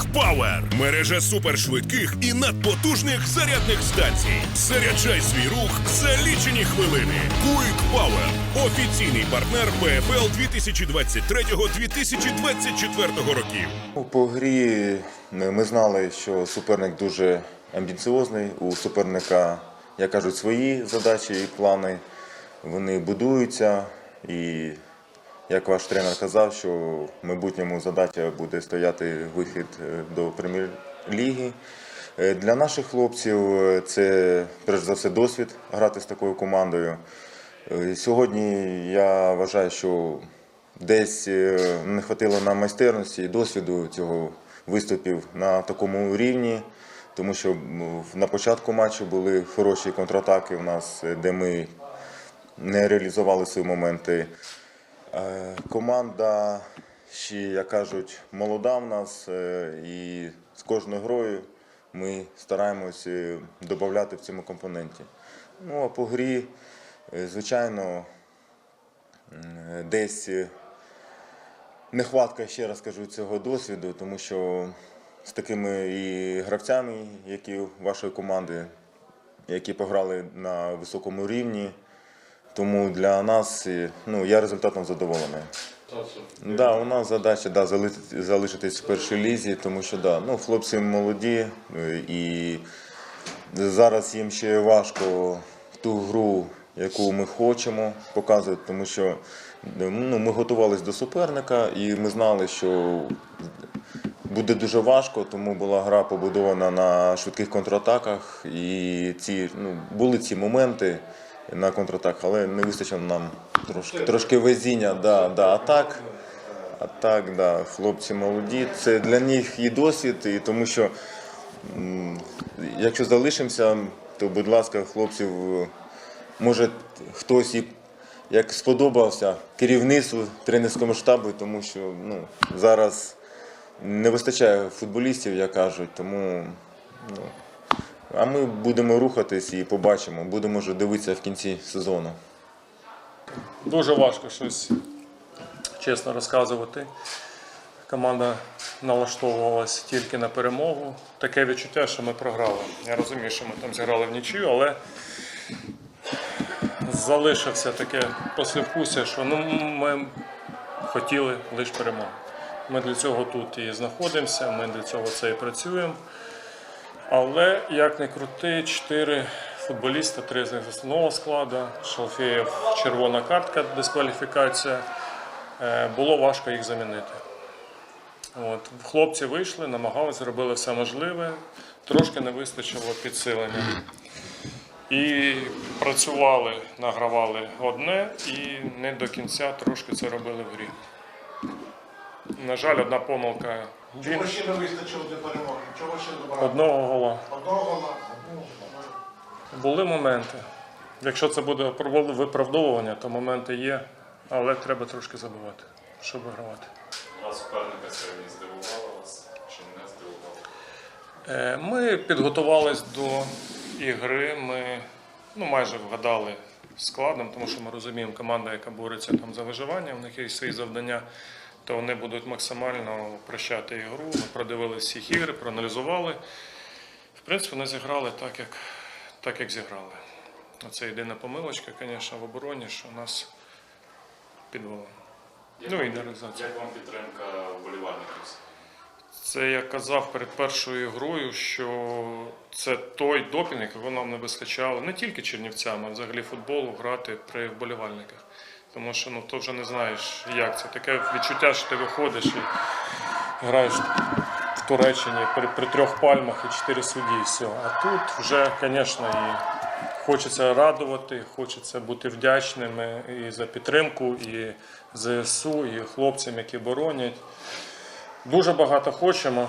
Quick Power – мережа супершвидких і надпотужних зарядних станцій. Заряджай свій рух за лічені хвилини. Quick Power – офіційний партнер ПФЛ 2023-2024 років. Ну, По грі ми ми знали, що суперник дуже амбіціозний. У суперника, як кажуть, свої задачі і плани. Вони будуються. І як ваш тренер казав, що в майбутньому задача буде стояти вихід е, до прем'єр-ліги. Е, Для наших хлопців е, це перш за все досвід грати з такою командою. Сьогодні я вважаю, що десь не хватило нам майстерності і досвіду цього виступів на такому рівні, тому що на початку матчу були хороші контратаки у нас, де ми не реалізували свої моменти. Е, Команда ще, як кажуть, молода в нас, е, і з кожною грою ми стараємося додати в цьому компоненті. Ну а по грі, е, звичайно, десь нехватка, ще раз кажу, цього досвіду, тому що з такими і гравцями, які вашої команди, які пограли на високому рівні. Тому для нас ну, я результатом задоволений. Да, у нас задача да, залишитись, в першій лізі, тому що да, ну, хлопці молоді і зараз їм ще важко ту гру, яку ми хочемо показувати, тому що ну, ми готувалися до суперника і ми знали, що буде дуже важко, тому була гра побудована на швидких контратаках. І ці, ну, були ці моменти на контратаках, але не вистачило нам трошки, трошки везіння. Да, да. А так, а так, да, хлопці молоді. Це для них і досвід, і тому що якщо залишимося, то будь ласка, хлопців, може хтось і як сподобався керівництву тренерському штабу, тому що ну, зараз не вистачає футболістів, як кажуть, тому ну, а ми будемо рухатись і побачимо. Будемо вже дивитися в кінці сезону. Дуже важко щось чесно розказувати. Команда налаштовувалася тільки на перемогу. Таке відчуття, що ми програли. Я розумію, що ми там зіграли в нічию, але залишився таке послівкусся, що ну, ми хотіли лише перемогу. Ми для цього тут і знаходимося, ми для цього це і працюємо. Але як не крути, чотири футболіста, три з них з основного складу, Шалфеєв, червона картка, дискваліфікація. Е, Було важко їх замінити. От. Хлопці вийшли, намагалися, зробили все можливе, трошки не вистачило підсилення. І працювали, награвали одне і не до кінця трошки це робили в грі. На жаль, одна помилка. Він Чого ще не вистачило для перемоги? Чого ще не одного гола. Одного гола. Були моменти. Якщо це буде виправдовування, то моменти є, але треба трошки забивати, щоб вигравати. А суперника сьогодні здивувала вас чи не здивувала? Е, Ми підготувались до ігри. Ми ну, майже вгадали складом, тому що ми розуміємо, команда, яка бореться там за виживання, у них є свої завдання, то вони будуть максимально прощати ігру. Ми продивилися всіх ігри, проаналізували. В принципі, вони зіграли так, як, так, як зіграли. Це єдина помилочка, звісно, в обороні, що нас підвела. Як Ну вам- і на. Як вам підтримка вболівальників? Це я казав перед першою грою, що це той допінг, якого нам не вистачало не тільки чернівцям, а взагалі футболу грати при вболівальниках. Тому що ну, то вже не знаєш, як це. Таке відчуття, що ти виходиш і граєш в Туреччині при, при трьох пальмах і чотири судді, і все. А тут вже, звісно, і хочеться радувати, хочеться бути вдячними і за підтримку, і ЗСУ, і хлопцям, які боронять. Дуже багато хочемо